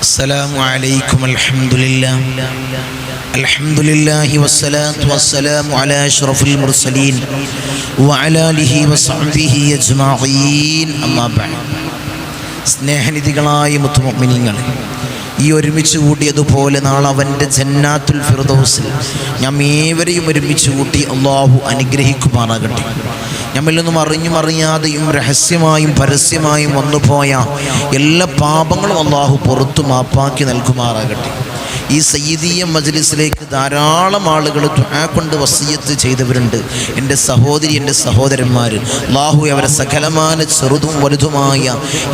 السلام عليكم الحمد لله الحمد لله والصلاة والسلام على أشرف المرسلين وعلى آله وصحبه أجمعين أما بعد സ്നേഹനിധികളായ മുത്തുമൊമിനിങ്ങൾ ഈ ഒരുമിച്ച് കൂട്ടിയതുപോലെ നാളെ അവൻ്റെ ജന്നാത്തുൽ ഫിർദൗസിൽ ഞാൻ ഏവരെയും ഒരുമിച്ച് കൂട്ടി അള്ളാഹു അനുഗ്രഹിക്കുമാറാകട്ടെ നമ്മിൽ നിന്നും അറിഞ്ഞും അറിയാതെയും രഹസ്യമായും പരസ്യമായും വന്നുപോയ എല്ലാ പാപങ്ങളും അള്ളാഹു പുറത്തു മാപ്പാക്കി നൽകുമാറാകട്ടെ. ഈ സയ്യിദീയ മജ്ലിസിലേക്ക് ധാരാളം ആളുകൾ കൊണ്ട് വസീയത്ത് ചെയ്തവരുണ്ട്. എന്റെ സഹോദരി എന്റെ സഹോദരന്മാർ അള്ളാഹു അവരെ സകലമാന ചെറുതും വലുതുമായ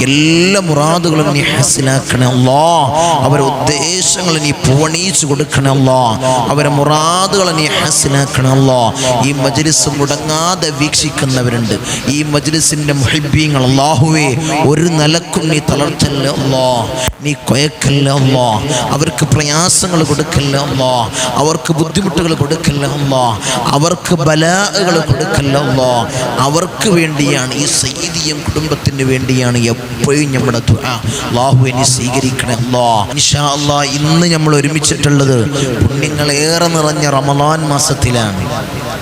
എല്ലാ മുറാദുകളും നീ ഹാസിലാക്കണേ അല്ലാ. അവരെ ഉദ്ദേശങ്ങൾ നീ പൂണീച്ചു കൊടുക്കണേ അല്ലാ. അവരെ മുറാദുകൾ നീ ഹാസിലാക്കണേ അല്ലാ. ഈ മജ്ലിസ് മുടങ്ങാതെ വീക്ഷിക്കുന്നവരുണ്ട്. ഈ മജ്ലിസിന്റെ മുഹിബീങ്ങൾ അള്ളാഹുവേ ഒരു നിലക്കും നീ തളർത്തല്ല അല്ലാ. നീ കൊയക്കല്ല അല്ലാ. അവർക്ക് പ്രയാസങ്ങൾ കൊടുക്കല്ല അമ്മോ. അവർക്ക് ബുദ്ധിമുട്ടുകൾ കൊടുക്കല്ല അമ്മോ. അവർക്ക് ബലാകൾ കൊടുക്കല്ല അമ്മോ. അവർക്ക് വേണ്ടിയാണ് ഈ സൈദിയും കുടുംബത്തിന് വേണ്ടിയാണ് എപ്പോഴും നമ്മുടെ അല്ലാഹു എന്നെ സ്വീകരിക്കണേ ഇൻഷാ ഇന്ന് നമ്മൾ ഒരുമിച്ചിട്ടുള്ളത് പുണ്യങ്ങൾ ഏറെ നിറഞ്ഞ റമദാൻ മാസത്തിലാണ്.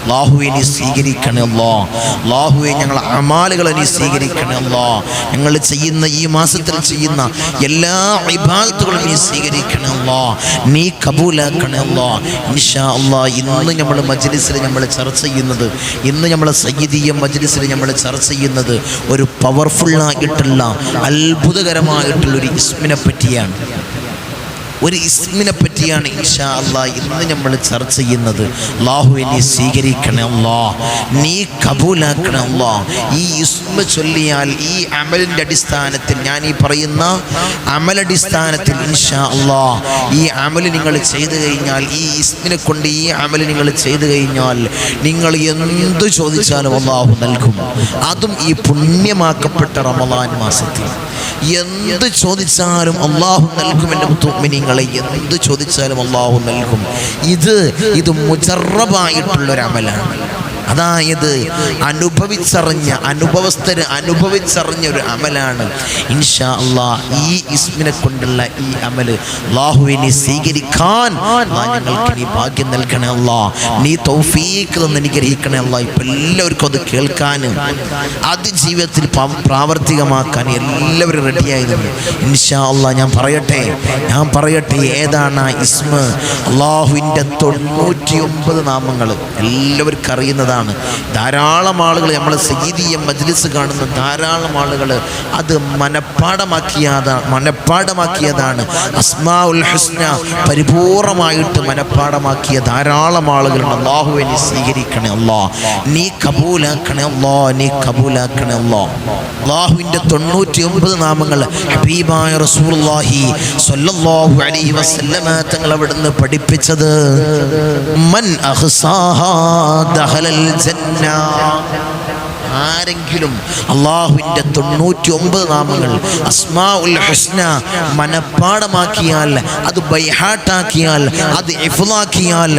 അള്ളാഹുവെ നീ സ്വീകരിക്കണേ അള്ളാഹുവെ ഞങ്ങൾ അമാലുകളെ നീ സ്വീകരിക്കണേ അല്ലോ. ഞങ്ങൾ ചെയ്യുന്ന ഈ മാസത്തിൽ ചെയ്യുന്ന എല്ലാ വിഭാഗത്തുകളും നീ സ്വീകരിക്കണേ അല്ലോ. നീ കബൂലാക്കണേ അല്ലോ. ഇൻഷാ അല്ലാ ഇന്ന് നമ്മൾ മജ്ലിസിൽ നമ്മൾ ചർച്ച ചെയ്യുന്നത് ഇന്ന് നമ്മൾ സയ്യിദീയ മജ്ലിസിൽ നമ്മൾ ചർച്ച ചെയ്യുന്നത് ഒരു പവർഫുള്ളായിട്ടുള്ള അത്ഭുതകരമായിട്ടുള്ള ഒരു ഇസ്മിനെ പറ്റിയാണ്. ഒരു ഇസ്മിനെ പറ്റിയാണ് ഇൻഷാ അല്ലാ ഇന്ന് നമ്മൾ ചർച്ച ചെയ്യുന്നത്. അള്ളാഹു എന്നെ സ്വീകരിക്കണേ അല്ലാ നീ കബൂലാക്കണേ അല്ലാ ഈ ഇസ്മ ചൊല്ലിയാൽ ഈ അമലിന്റെ അടിസ്ഥാനത്തിൽ ഞാൻ ഈ പറയുന്ന അമലടിസ്ഥാനത്തിൽ ഇൻഷാ അല്ലാ ഈ അമൽ നിങ്ങൾ ചെയ്തു കഴിഞ്ഞാൽ ഈ ഇസ്മിനെ കൊണ്ട് ഈ അമൽ നിങ്ങൾ ചെയ്തു കഴിഞ്ഞാൽ നിങ്ങൾ എന്ത് ചോദിച്ചാലും അള്ളാഹു നൽകും. അതും ഈ പുണ്യമാക്കപ്പെട്ട റമദാൻ മാസത്തിൽ. എന്ത് ചോദിച്ചാലും അള്ളാഹു നൽകും എന്റെ മുത്തുമിനിങ്ങളെ. എന്ത് ചോദിച്ചാലും അള്ളാഹു നൽകും. ഇത് ഇത് മുജറബായിട്ടുള്ളൊരു അമലാണ്. അതായത് അനുഭവിച്ചറിഞ്ഞ അനുഭവസ്ഥര് അനുഭവിച്ചറിഞ്ഞ ഒരു അമലാണ്. ഇൻഷാ അള്ളാ ഈ ഇസ്മിനെ കൊണ്ടുള്ള ഈ അമൽ അള്ളാഹുവിനെ സ്വീകരിക്കാൻ ഞങ്ങൾക്ക് നീ ഭാഗ്യം നൽകണേ അല്ലാ. നീ തൗഫീക്ക് തന്ന് അനുഗ്രഹിക്കണേ അല്ലാ. ഇപ്പം എല്ലാവർക്കും അത് കേൾക്കാനും അത് ജീവിതത്തിൽ പ്രാവർത്തികമാക്കാൻ എല്ലാവരും റെഡിയായിരുന്നു ഇൻഷാ അള്ളാ ഞാൻ പറയട്ടെ ഞാൻ പറയട്ടെ ഏതാണ് ആ ഇസ്മ? അള്ളാഹുവിന്റെ തൊണ്ണൂറ്റി ഒമ്പത് നാമങ്ങൾ. എല്ലാവർക്കും അറിയുന്നതാണ്. ധാരാളം ആളുകൾ നമ്മൾ സയ്യിദീയ മജ്ലിസ് കാണുന്ന ധാരാളം ആളുകൾ അത് മനഃപ്പാടമാക്കിയതാണ് മനഃപ്പാടമാക്കിയതാണ് അസ്മാ ഉൽ ഹുസ്ന പരിപൂർണമായിട്ട് മനഃപ്പാടമാക്കിയ ധാരാളം ആളുകളുണ്ട് അള്ളാഹുവിനെ സ്വീകരിക്കണേ അല്ലോ. നീ കബൂലാക്കണേ അല്ലോ നീ കബൂലാക്കണേ അല്ലോ. അള്ളാഹുവിന്റെ തൊണ്ണൂറ്റി ഒമ്പത് നാമങ്ങൾ ഹബീബായ റസൂലുള്ളാഹി സ്വല്ലല്ലാഹു അലൈഹി വസല്ലമ തങ്ങൾ അവിടുന്ന് പഠിപ്പിച്ചത്. മൻ അഹ്സാഹ ദഖലൽ ജന്ന ആരെങ്കിലും അള്ളാഹുവിന്റെ തൊണ്ണൂറ്റി ഒമ്പത് നാമങ്ങൾ അസ്മാ ഉൽ ഹസ്ന മനപ്പാടമാക്കിയാൽ അത് ബൈഹാട്ടാക്കിയാൽ അത് ഇഫ്ലാക്കിയാൽ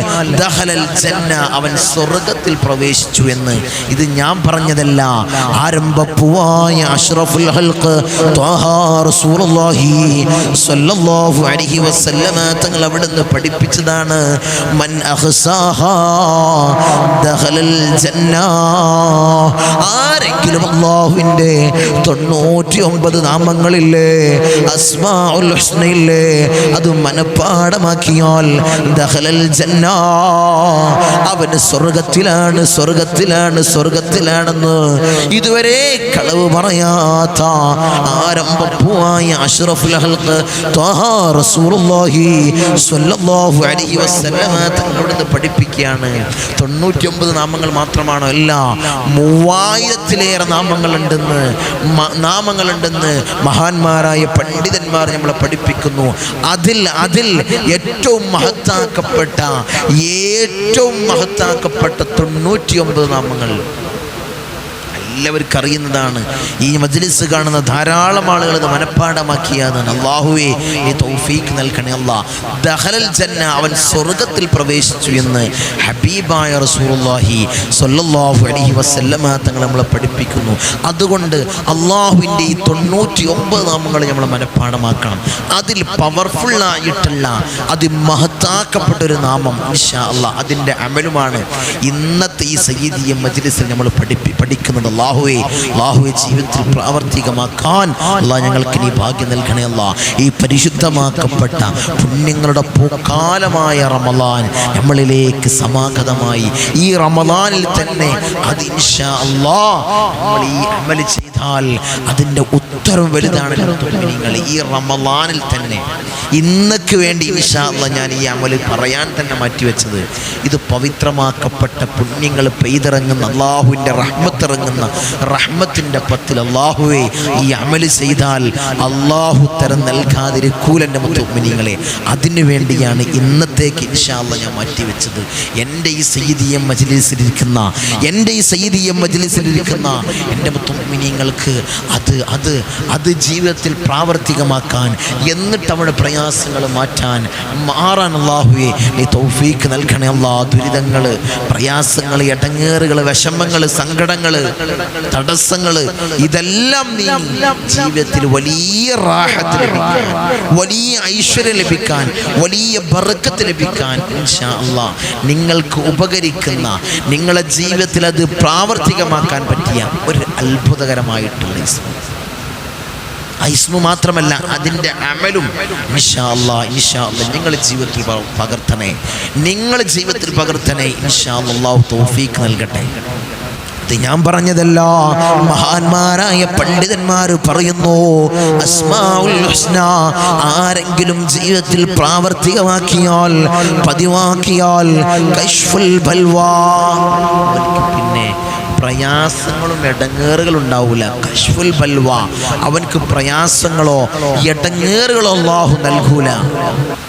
ജന്ന അവൻ സ്വർഗത്തിൽ പ്രവേശിച്ചു എന്ന്. ഇത് ഞാൻ പറഞ്ഞതല്ല. ആരംഭപ്പുവായ അഷ്റഫുൽ ഹൽക്ക് അലൈഹി വസല്ലമ തങ്ങൾ അവിടുന്ന് പഠിപ്പിച്ചതാണ്. മൻ ജന്ന ആരെങ്കിലും അള്ളാഹുവിന്റെ തൊണ്ണൂറ്റി ഒമ്പത് നാമങ്ങളില്ലേ അസ്മാഉൽ ഹുസ്നയില്ലേ അത് മനഃപ്പാടമാക്കിയാൽ ദഹലൽ ജന്ന. അവന് സ്വർഗത്തിലാണ് സ്വർഗത്തിലാണ് സ്വർഗത്തിലാണെന്ന് ഇതുവരെ കളവ് പറയാത്ത ആരംഭപ്പുവായ അഷ്റഫുൽ ത്വാഹ റസൂലുള്ളാഹി സ്വല്ലല്ലാഹു അലൈഹി വസല്ലമ തങ്ങളോട് പഠിപ്പിക്കുകയാണ്. തൊണ്ണൂറ്റിയൊമ്പത് നാമങ്ങൾ മാത്രമാണോ? അല്ല. മൂവായിരത്തിലേറെ നാമങ്ങളുണ്ടെന്ന് നാമങ്ങളുണ്ടെന്ന് മഹാന്മാരായ പണ്ഡിതന്മാർ നമ്മളെ പഠിപ്പിക്കുന്നു. അതിൽ അതിൽ ഏറ്റവും മഹത്താക്കപ്പെട്ട ഏറ്റവും മഹത്താക്കപ്പെട്ട തൊണ്ണൂറ്റിയൊമ്പത് നാമങ്ങൾ. എല്ലാവർക്കും അറിയുന്നതാണ്. ഈ മജ്ലിസ് കാണുന്ന ധാരാളം ആളുകൾ ഇത് മനഃപ്പാടമാക്കിയതാണ്. അള്ളാഹുവേ ഈ തൗഫീഖ് നൽകണേ അള്ളാ ദഹലൽ ജന്ന അവൻ സ്വർഗത്തിൽ പ്രവേശിച്ചു എന്ന് ഹബീബായ റസൂലുള്ളാഹി സ്വല്ലല്ലാഹു അലൈഹി വസല്ലമ തങ്ങൾ നമ്മളെ പഠിപ്പിക്കുന്നു. അതുകൊണ്ട് അള്ളാഹുവിന്റെ ഈ തൊണ്ണൂറ്റി ഒമ്പത് നാമങ്ങൾ നമ്മൾ മനഃപ്പാടമാക്കണം. അതിൽ പവർഫുൾ ആയിട്ടുള്ള അതിമഹത്താക്കപ്പെട്ട ഒരു നാമം ഇൻഷാ അല്ലാ അതിന്റെ അമലുമാണ്. ഇന്നത്തെ ഈ സയ്യിദിയ മജ്ലിസിൽ നമ്മൾ പഠിപ്പി പഠിക്കുന്നത് അള്ളാഹുവെ അള്ളാഹുവെ ജീവിതത്തിൽ പ്രാവർത്തികമാക്കാൻ അള്ളാഹ് ഞങ്ങൾക്ക് നീ ഭാഗ്യം നൽകണേ അല്ല. ഈ പരിശുദ്ധമാക്കപ്പെട്ട പുണ്യങ്ങളുടെ പൂക്കാലമായ റമലാൻ നമ്മളിലേക്ക് സമാഗതമായി. ഈ റമലാനിൽ തന്നെ നമ്മൾ ഈ അമൽ ചെയ്താൽ അതിന്റെ ഉത്തരം വലുതാണ് ഈ റമലാനിൽ തന്നെ ഇന്നക്ക് വേണ്ടി ഇൻഷാ അല്ലാ ഞാൻ ഈ അമൽ പറയാൻ തന്നെ മാറ്റിവെച്ചത്. ഇത് പവിത്രമാക്കപ്പെട്ട പുണ്യങ്ങൾ പെയ്തിറങ്ങുന്ന അള്ളാഹുവിന്റെ റഹ്മത്തിറങ്ങുന്ന റഹ്മത്തിന്റെ പത്തിൽ അള്ളാഹുവെ ഈ അമൽ ചെയ്താൽ അള്ളാഹു തരം നൽകാതിരിക്കൂലെന്റെ മുത്തുമിനിങ്ങളെ അതിനു വേണ്ടിയാണ് ഇന്നത്തേക്ക് ഇൻഷാല്ല ഞാൻ മാറ്റിവെച്ചത്. എന്റെ ഈ സയ്യിദിയം മജിലിസിലിരിക്കുന്ന എന്റെ ഈ സയ്യിദിയം മജിലിസിലിരിക്കുന്ന എന്റെ മുത്തുമിനിങ്ങൾക്ക് അത് അത് അത് ജീവിതത്തിൽ പ്രാവർത്തികമാക്കാൻ എന്നിട്ട് അവിടെ പ്രയാസങ്ങൾ മാറ്റാൻ മാറാൻ അള്ളാഹുവെ നീ തൗഫീക്ക് നൽകണേ അള്ളാ ദുരിതങ്ങൾ പ്രയാസങ്ങൾ ഇടങ്ങേറുകൾ വിഷമങ്ങൾ സങ്കടങ്ങൾ തടസ്സങ്ങൾ ഇതെല്ലാം നീ ജീവിതത്തിൽ വലിയ റാഹത്ത് ലഭിക്കാൻ വലിയ ഐശ്വര്യം ലഭിക്കാൻ വലിയ ബർക്കത്ത് ലഭിക്കാൻ അല്ലാ. നിങ്ങൾക്ക് ഉപകരിക്കുന്ന നിങ്ങളെ ജീവിതത്തിൽ അത് പ്രാവർത്തികമാക്കാൻ പറ്റിയ ഒരു അത്ഭുതകരമായിട്ടുള്ള ഐസ്മു മാത്രമല്ല അതിന്റെ അമലും. ഇൻഷാ അല്ലാ ഇൻഷാ നിങ്ങൾ ജീവിതത്തിൽ പകർത്തണേ. നിങ്ങൾ ജീവിതത്തിൽ പകർത്തണേ. ഇൻഷാ തോഫീക്ക് നൽകട്ടെ. ഞാൻ പറഞ്ഞതല്ല. മഹാന്മാരായ പണ്ഡിതന്മാർ പറയുന്നു അസ്മാഉൽ ആരെങ്കിലും ജീവിതത്തിൽ പ്രാവർത്തികമാക്കിയാൽ പതിവാക്കിയാൽ കശ്ഫുൽ പിന്നെ പ്രയാസങ്ങളും ഇടങ്ങേറുകളും ഉണ്ടാവില്ല കശ്ഫുൽ ബൽവ അവനക്ക് പ്രയാസങ്ങളോ ഇടങ്ങേറുകളോ അള്ളാഹു നൽകൂല.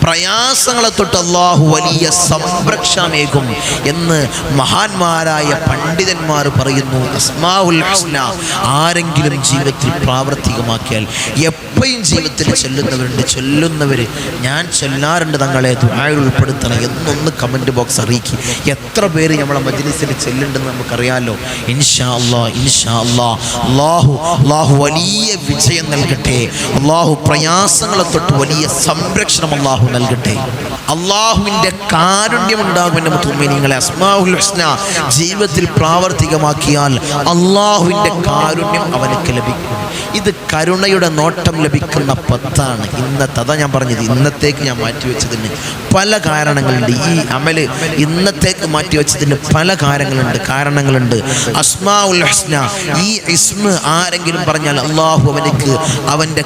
പ്രയാസങ്ങളെ തൊട്ട് അള്ളാഹു വലിയ സംരക്ഷണമേകും എന്ന് മഹാന്മാരായ പണ്ഡിതന്മാർ പറയുന്നു. അസ്മാഉൽ ഹുസ്ന ആരെങ്കിലും ജീവിതത്തിൽ പ്രാവർത്തികമാക്കിയാൽ എപ്പോഴും ജീവിതത്തിൽ ചൊല്ലുന്നവരുണ്ട്. ചൊല്ലുന്നവർ ഞാൻ ചൊല്ലാറുണ്ട് തങ്ങളെ ദുആയിൽ ഉൾപ്പെടുത്തണം എന്നൊന്ന് കമന്റ് ബോക്സ് അറിയിക്കും. എത്ര പേര് നമ്മളെ മജ്ലിസിൽ ചെല്ലുണ്ടെന്ന് നമുക്കറിയാലോ. ഇൻഷാ അല്ലാ ഇൻഷാ അല്ലാ. അള്ളാഹു അള്ളാഹു വലിയ വിജയം നൽകട്ടെ. അള്ളാഹു പ്രയാസങ്ങളെ തൊട്ട് വലിയ സംരക്ഷണം അള്ളാഹു നൽകട്ടെ. അള്ളാഹുവിന്റെ കാരുണ്യം എന്റെ മുത്തുമിനിങ്ങളെ അസ്മാഹുൽ ഹുസ്ന ജീവിതത്തിൽ പ്രാവർത്തികമാക്കിയാൽ അള്ളാഹുവിന്റെ കാരുണ്യം അവനക്ക് ലഭിക്കും. ഇത് കരുണയുടെ നോട്ടം ലഭിക്കുന്ന പത്താണ് ഇന്നത്തെ അതാ ഞാൻ പറഞ്ഞത് ഇന്നത്തേക്ക് ഞാൻ മാറ്റിവെച്ചതിന് പല കാരണങ്ങളുണ്ട്. ഈ അമൽ ഇന്നത്തേക്ക് മാറ്റിവെച്ചതിന് പല കാര്യങ്ങളുണ്ട് കാരണങ്ങളുണ്ട്. അസ്മാ ഉൽ ഹസ്ന. ഈ ഇസ്മ ആരെങ്കിലും പറഞ്ഞാൽ അള്ളാഹു അവനക്ക് അവന്റെ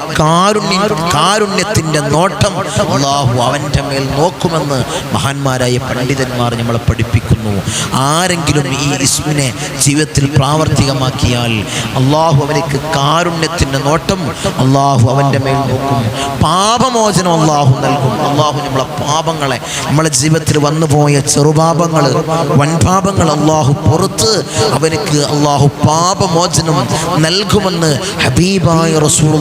നോട്ടം അള്ളാഹു അവന്റെ മേൽ നോക്കുമെന്ന് മഹാന്മാരായ പണ്ഡിതന്മാർ നമ്മളെ പഠിപ്പിക്കുന്നു. ആരെങ്കിലും ഈ ഇസ്മിനെ ജീവിതത്തിൽ പ്രാവർത്തികമാക്കിയാൽ അള്ളാഹു അവനക്ക് കാരുണ്യത്തിന്റെ നോട്ടം അള്ളാഹു അവന്റെ മേൽ നോക്കും. പാപമോചനം അള്ളാഹു നൽകും. അള്ളാഹു നമ്മളെ പാപങ്ങളെ നമ്മളെ ജീവിതത്തിൽ വന്നുപോയ ചെറുപാപങ്ങൾ വൻപാപങ്ങൾ അള്ളാഹു പുറത്ത് അവനക്ക് അള്ളാഹു പാപമോചനം നൽകുമെന്ന് ഹബീബായ റസൂർ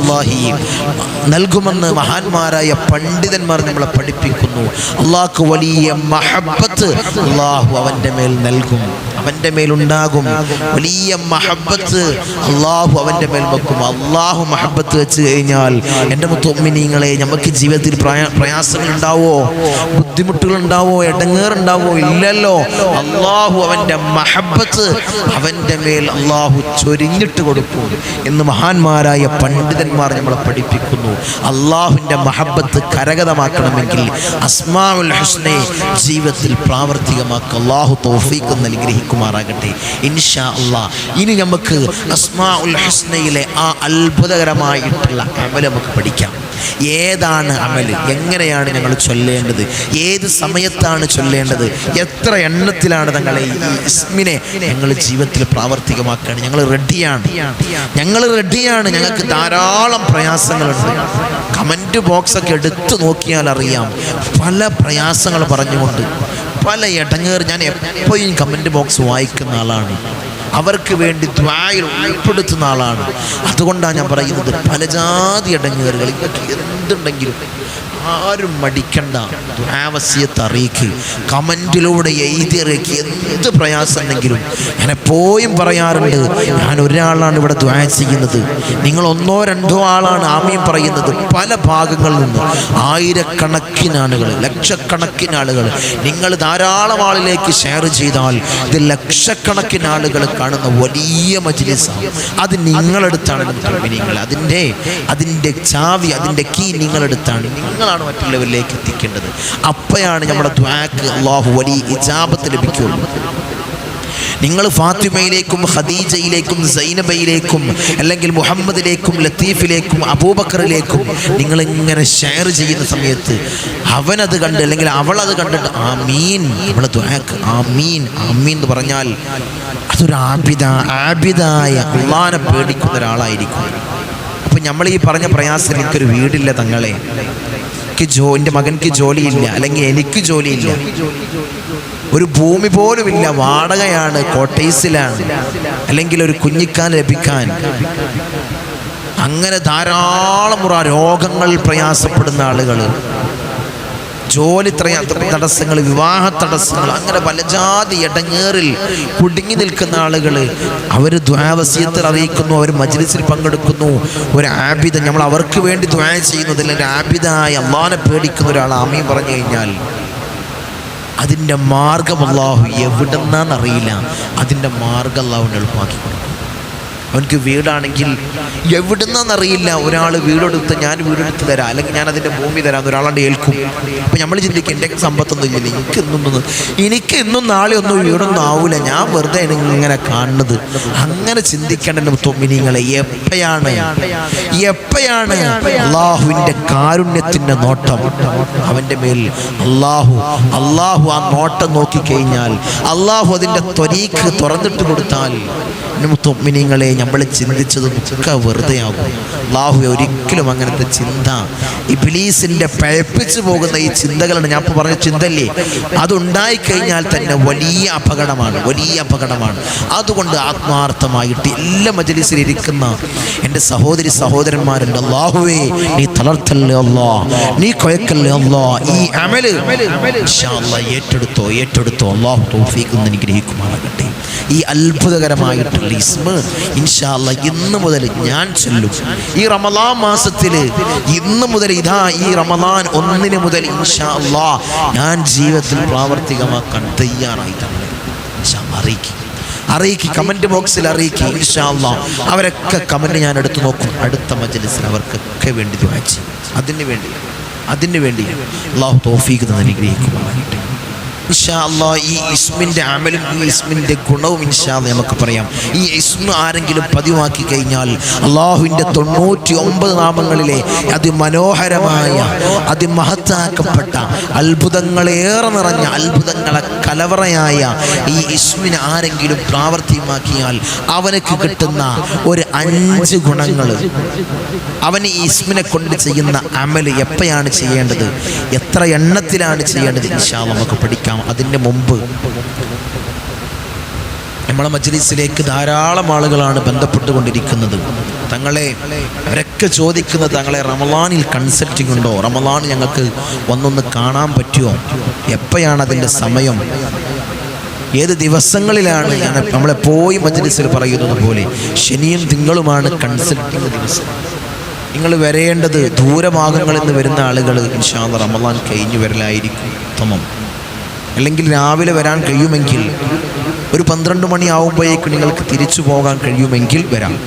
നൽകുമെന്ന് മഹാന്മാരായ പണ്ഡിതന്മാർ നമ്മളെ പഠിപ്പിക്കുന്നു. അള്ളാഹ്ക്ക് വലിയ മഹബത്ത് അള്ളാഹു അവന്റെ മേൽ നൽകും. അവന്റെ മേലുണ്ടാകും. വലിയ മഹബത്ത് അള്ളാഹു അവന്റെ മേൽ വെക്കും. അള്ളാഹു മഹബത്ത് വെച്ച് കഴിഞ്ഞാൽ എന്റെ മുത്തൊമ്മിനിങ്ങളെ നമുക്ക് ജീവിതത്തിൽ പ്രയാ- പ്രയാസങ്ങൾ ഉണ്ടാവോ ബുദ്ധിമുട്ടുകൾ ഉണ്ടാവോ ഇടങ്ങേറുണ്ടാവോ ഇല്ലല്ലോ. അള്ളാഹു അവന്റെ മഹബത്ത് അവന്റെ മേൽ അള്ളാഹു ചൊരിഞ്ഞിട്ട് കൊടുക്കും എന്ന് മഹാന്മാരായ പണ്ഡിതന്മാർ നമ്മളെ പഠിപ്പിക്കുന്നു. അള്ളാഹുവിന്റെ മഹബത്ത് കരഗതമാക്കണമെങ്കിൽ അസ്മാഉൽ ഹുസ്നെ ജീവിതത്തിൽ പ്രാവർത്തികമാക്കുക അള്ളാഹു തൗഫീഖ് നൽഗ്രഹിക്കുമാറാകട്ടെ. ഇൻഷാ അള്ളാ ഇനി നമുക്ക് അസ്മാഉൽ ഹുസ്നയിലെ ആ അത്ഭുതകരമായിട്ടുള്ള അമൽ നമുക്ക് പഠിക്കാം. ഏതാണ് അമൽ എങ്ങനെയാണ് ഞങ്ങൾ ചൊല്ലേണ്ടത്? ഏത് സമയത്താണ് ചൊല്ലേണ്ടത്? എത്ര എണ്ണത്തിലാണ് തങ്ങളെ ഈ ഇസ്മിനെ ഞങ്ങൾ ജീവിതത്തിൽ പ്രാവർത്തികമാക്കുകയാണ് ഞങ്ങൾ റെഡിയാണ്. ഞങ്ങൾ റെഡിയാണ്. ഞങ്ങൾക്ക് ധാരാളം പ്രയാസങ്ങളുണ്ട്. കമന്റ് ബോക്സൊക്കെ എടുത്തു നോക്കിയാൽ അറിയാം. പല പ്രയാസങ്ങൾ പറഞ്ഞുകൊണ്ട് പല ഇടങ്ങേർ ഞാൻ എപ്പോഴും കമന്റ് ബോക്സ് വായിക്കുന്ന ആളാണ്. അവർക്ക് വേണ്ടി ദ്വായിൽ ഉൾപ്പെടുത്തുന്ന ആളാണ്. അതുകൊണ്ടാണ് ഞാൻ പറയുന്നത് പല ജാതി ഇടങ്ങേറുകൾ ഇതൊക്കെ എന്തുണ്ടെങ്കിലും ആരും മടിക്കണ്ട. ദുരാവസ്യത്ത് അറിയിക്ക്. കമന്റിലൂടെ എഴുതിയിറക്കി എന്ത് പ്രയാസം ഉണ്ടെങ്കിലും ഞാൻ എപ്പോഴും പറയാറുണ്ട് ഞാൻ ഒരാളാണ് ഇവിടെ ദ്വാ ചെയ്യുന്നത്. നിങ്ങൾ ഒന്നോ രണ്ടോ ആളാണ് ആമയും പറയുന്നത്. പല ഭാഗങ്ങളിൽ നിന്ന്. ആയിരക്കണക്കിന് ആളുകൾ ലക്ഷക്കണക്കിന് ആളുകൾ നിങ്ങൾ ധാരാളം ആളിലേക്ക് ഷെയർ ചെയ്താൽ ഇത് ലക്ഷക്കണക്കിന് ആളുകൾ കാണുന്ന വലിയ മജ്ലിസാണ്. അത് നിങ്ങളെടുത്താണ്. നിങ്ങൾ അതിന്റെ അതിന്റെ ചാവി അതിന്റെ കീ നിങ്ങളെടുത്താണ്. നിങ്ങളാണ് മറ്റുള്ളവരിലേക്ക് എത്തിക്കേണ്ടത്. അപ്പോഴാണ് നമ്മുടെ ദ്വാക്ക് അള്ളാഹു വലിയ ഇജാബത്ത് ലഭിക്കുള്ളൂ നിങ്ങൾ ഫാത്തിമയിലേക്കും ഖദീജയിലേക്കും സൈനബയിലേക്കും അല്ലെങ്കിൽ മുഹമ്മദിലേക്കും ലത്തീഫിലേക്കും അബൂബക്കറിലേക്കും നിങ്ങൾ ഇങ്ങനെ ഷെയർ ചെയ്യുന്ന സമയത്ത് അവനത് കണ്ട് അല്ലെങ്കിൽ അവളത് കണ്ടിട്ട് ആ മീൻ നമ്മൾ ദ്വാക്ക് ആ മീൻ ആ മീൻ എന്ന് പറഞ്ഞാൽ അതൊരു ആബിദ ആബിദായ അള്ളാനെ പേടിക്കുന്ന ഒരാളായിരിക്കും. അപ്പം നമ്മൾ ഈ പറഞ്ഞ പ്രയാസം എനിക്കൊരു വീടില്ല തങ്ങളെ. എനിക്ക് ജോ എന്റെ മകൻക്ക് ജോലിയില്ല അല്ലെങ്കിൽ എനിക്ക് ജോലിയില്ല. ഒരു ഭൂമി പോലും ഇല്ല വാടകയാണ് കോട്ടേഴ്സിലാണ് അല്ലെങ്കിൽ ഒരു കുഞ്ഞിക്കാൻ ലഭിക്കാൻ. അങ്ങനെ ധാരാളം രോഗങ്ങൾ പ്രയാസപ്പെടുന്ന ആളുകൾ ജോലി തടസ്സങ്ങൾ വിവാഹ തടസ്സങ്ങൾ അങ്ങനെ പലജാതി ഇടങ്ങേറിൽ കുടുങ്ങി നിൽക്കുന്ന ആളുകൾ അവർ ദ്വാവസ്യത്തിൽ അറിയിക്കുന്നു അവർ മജ്ലിസിൽ പങ്കെടുക്കുന്നു. ഒരു ആബിദ നമ്മൾ അവർക്ക് വേണ്ടി ദ്വാ ചെയ്യുന്നതിൽ ഒരു ആബിദായ അള്ളാനെ പേടിക്കുന്ന ഒരാൾ ആമയും പറഞ്ഞു കഴിഞ്ഞാൽ അതിന്റെ മാർഗം അള്ളാഹു എവിടെന്നാന്നറിയില്ല അതിന്റെ മാർഗം അള്ളാഹുവിന് എളുപ്പമാക്കി കൊടുക്കും. അവനക്ക് വീടാണെങ്കിൽ എവിടുന്നറിയില്ല ഒരാൾ വീടെടുത്ത് ഞാൻ വീടെടുത്ത് തരാം. അല്ലെങ്കിൽ ഞാൻ അതിന്റെ ഭൂമി തരാം. ഒരാളുടെ ഏൽക്കും. അപ്പം നമ്മൾ ചിന്തിക്കും എന്റെ സമ്പത്തൊന്നും ഇല്ല എനിക്ക് ഇന്നൊന്നും എനിക്ക് ഇന്നും നാളെ ഒന്നും വീടൊന്നും ആവൂല. ഞാൻ വെറുതെ ഇങ്ങനെ കാണുന്നത്. അങ്ങനെ ചിന്തിക്കേണ്ട തൊമ്മിനിങ്ങളെ എപ്പോഴാണ് എപ്പോഴാണ് അള്ളാഹുവിന്റെ കാരുണ്യത്തിന്റെ നോട്ടം. അവന്റെ മേൽ അള്ളാഹു അള്ളാഹു ആ നോട്ടം നോക്കിക്കഴിഞ്ഞാൽ അള്ളാഹു അതിന്റെ ത്വരീക്ക് തുറന്നിട്ട് കൊടുത്താൽ തൊമ്മിനിങ്ങളെ നമ്മൾ ചിന്തിച്ചതും ഒക്കെ വെറുതെയാകും. അള്ളാഹു ഒരിക്കലും അങ്ങനത്തെ ചിന്ത. ഈ ബിലീസിന്റെ പഴപ്പിച്ചു പോകുന്ന ഈ ചിന്തകളാണ് ഞാൻ ഇപ്പോൾ പറഞ്ഞ ചിന്തല്ലേ അതുണ്ടായിക്കഴിഞ്ഞാൽ തന്നെ വലിയ അപകടമാണ് വലിയ അപകടമാണ്. അതുകൊണ്ട് ആത്മാർത്ഥമായിട്ട് എല്ലാ മജലിസിൽ ഇരിക്കുന്ന എന്റെ സഹോദരി സഹോദരന്മാരുണ്ട്. അള്ളാഹുവേ നീ തളർത്തല്ലേ അല്ലോ? നീ കൊയക്കല്ലേ അല്ലോ? ഈ അമൽ ഏറ്റെടുത്തോ ഏറ്റെടുത്തോ. അള്ളാഹു എനിക്ക് അനുഗ്രഹിക്കുമാറാകട്ടെ. ഈ അത്ഭുതകരമായിട്ടുള്ള ഇസ്മ. ഇൻഷാല്ല ഇന്ന് മുതൽ ഞാൻ ചൊല്ലും. ഈ റമദാൻ മാസത്തിൽ ഇന്ന് മുതൽ ഇതാ ഈ റമദാൻ ഒന്നിന് മുതൽ ഇൻഷാല്ല ഞാൻ ജീവിതത്തിൽ പ്രാവർത്തികമാക്കാൻ തയ്യാറായി അറിയിക്കും. അറിയിക്കി കമന്റ് ബോക്സിൽ അറിയിക്കി ഇൻഷാല്ല അവരൊക്കെ കമന്റ് ഞാൻ എടുത്തു നോക്കും. അടുത്ത മജലിസിൽ അവർക്കൊക്കെ വേണ്ടി വായിച്ചു അതിന് വേണ്ടി അതിന് വേണ്ടി അള്ളാഹു തോഫീക്ക് തന്നെ അനുഗ്രഹിക്കുമാറാകട്ടെ. ഇൻഷാ അല്ലാ ഈ ഇസ്മിന്റെ അമലും ഈ ഇസ്മിന്റെ ഗുണവും ഇൻഷാല്ല നമുക്ക് പറയാം. ഈ ഇസ്മ ആരെങ്കിലും പതിവാക്കി കഴിഞ്ഞാൽ അള്ളാഹുവിന്റെ തൊണ്ണൂറ്റി ഒമ്പത് നാമങ്ങളിലെ അതിമനോഹരമായ അതിമഹത്താക്കപ്പെട്ട അത്ഭുതങ്ങളേറെ നിറഞ്ഞ അത്ഭുതങ്ങളെ കലവറയായ ഈ ഇസ്മിനെ ആരെങ്കിലും പ്രാവർത്തികമാക്കിയാൽ അവനക്ക് കിട്ടുന്ന ഒരു അഞ്ച് ഗുണങ്ങൾ അവൻ ഈ ഇസ്മിനെ കൊണ്ട് ചെയ്യുന്ന അമൽ എപ്പോഴാണ് ചെയ്യേണ്ടത്? എത്ര എണ്ണത്തിലാണ് ചെയ്യേണ്ടത്? ഇൻഷാ നമുക്ക് പഠിക്കാം. അതിന്റെ മുമ്പ്. നമ്മളെ മജ്ലിസിലേക്ക് ധാരാളം ആളുകളാണ് ബന്ധപ്പെട്ടുകൊണ്ടിരിക്കുന്നത്. തങ്ങളെ അവരൊക്കെ ചോദിക്കുന്നത് തങ്ങളെ റമലാനിൽ കൺസൾട്ടിംഗ് ഉണ്ടോ റമലാൻ ഞങ്ങൾക്ക് ഒന്നൊന്ന് കാണാൻ പറ്റുമോ? എപ്പോഴാണ് അതിന്റെ സമയം? ഏത് ദിവസങ്ങളിലാണ്? ഞാൻ പോയി മജ്ലിസിൽ പറയുന്നത് പോലെ. ശനിയും തിങ്കളുമാണ് കൺസൾട്ടിങ് ദിവസം. നിങ്ങൾ വരേണ്ടത് ദൂരഭാഗങ്ങളിൽ നിന്ന് വരുന്ന ആളുകൾ ഇൻഷാ റമലാൻ കഴിഞ്ഞു വരലായിരിക്കും. ഉത്തമം. അല്ലെങ്കിൽ രാവിലെ വരാൻ കഴിയുമെങ്കിൽ ഒരു പന്ത്രണ്ട് മണി ആവുമ്പോഴേക്ക് നിങ്ങൾക്ക് തിരിച്ചു പോകാൻ കഴിയുമെങ്കിൽ വരാം.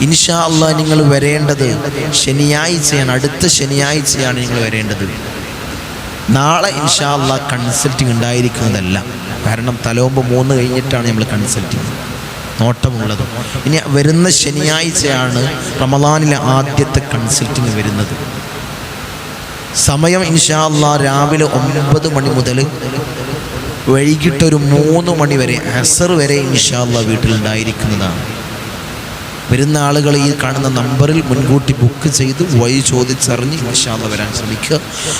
ഇൻഷാ അള്ളാഹ് നിങ്ങൾ വരേണ്ടത് ശനിയാഴ്ചയാണ്. അടുത്ത ശനിയാഴ്ചയാണ് നിങ്ങൾ വരേണ്ടത്. നാളെ ഇൻഷാ അള്ളാഹ് കൺസൾട്ടിങ് ഉണ്ടായിരിക്കുന്നതല്ല. കാരണം തലോമ്പ് മൂന്ന് കഴിഞ്ഞിട്ടാണ് നമ്മൾ കൺസൾട്ടിങ് നോട്ടമുള്ളത്. ഇനി വരുന്ന ശനിയാഴ്ചയാണ് റമദാനിലെ ആദ്യത്തെ കൺസൾട്ടിങ് വരുന്നത്. സമയം ഇൻഷാല്ല രാവിലെ ഒമ്പത് മണി മുതൽ വൈകിട്ടൊരു മൂന്ന് മണി വരെ അസർ വരെ ഇൻഷാല്ല വീട്ടിലുണ്ടായിരിക്കുന്നതാണ്. വരുന്ന ആളുകൾ ഈ കാണുന്ന നമ്പറിൽ മുൻകൂട്ടി ബുക്ക് ചെയ്ത് വഴി ചോദിച്ചറിഞ്ഞ് ഇൻഷാല്ല വരാൻ ശ്രമിക്കുക.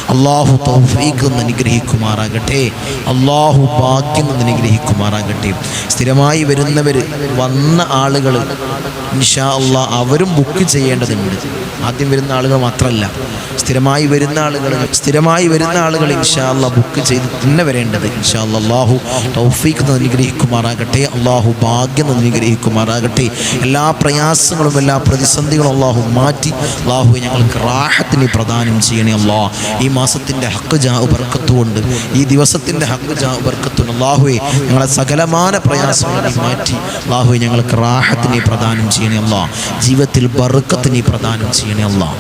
അള്ളാഹു തൗഫീഖ് എന്ന് അനുഗ്രഹിക്കുമാറാകട്ടെ. അള്ളാഹു ഭാഗ്യം എന്ന് അനുഗ്രഹിക്കുമാറാകട്ടെ. സ്ഥിരമായി വരുന്നവർ വന്ന ആളുകൾ ഇൻഷാ അള്ളാ അവരും ബുക്ക് ചെയ്യേണ്ടതുണ്ട്. ആദ്യം വരുന്ന ആളുകൾ മാത്രമല്ല സ്ഥിരമായി വരുന്ന ആളുകൾ സ്ഥിരമായി വരുന്ന ആളുകൾ ഇൻഷാ അള്ളാ ബുക്ക് ചെയ്ത് തന്നെ വരേണ്ടത് ഇൻഷാ അള്ളാ അള്ളാഹു തൗഫീഖ് എന്ന് അനുഗ്രഹിക്കുമാറാകട്ടെ. അള്ളാഹു ഭാഗ്യം എന്ന് അനുഗ്രഹിക്കുമാറാകട്ടെ. എല്ലാ പ്രയാസങ്ങളും എല്ലാ പ്രതിസന്ധികളും അള്ളാഹു മാറ്റി. അള്ളാഹു ഞങ്ങൾക്ക് റാഹത്തിന് പ്രദാനം ചെയ്യണേ അള്ളാ ഈ മാസത്തിന്റെ ഹക്ക് ജാ ബർക്കത്തുകൊണ്ട് ഈ ദിവസത്തിന്റെ ഹക്ക് ജാ ബർക്കത്തുണ്ട് അള്ളാഹുവെ ഞങ്ങളെ സകലമാന പ്രയാസങ്ങളെ മാറ്റി. അള്ളാഹുവെ ഞങ്ങൾക്ക് റാഹത്തിനെ പ്രദാനം ചെയ്യണേ അള്ളാ ജീവിതത്തിൽ ബർക്കത്തിനെ പ്രദാനം ചെയ്യണേ അള്ളാ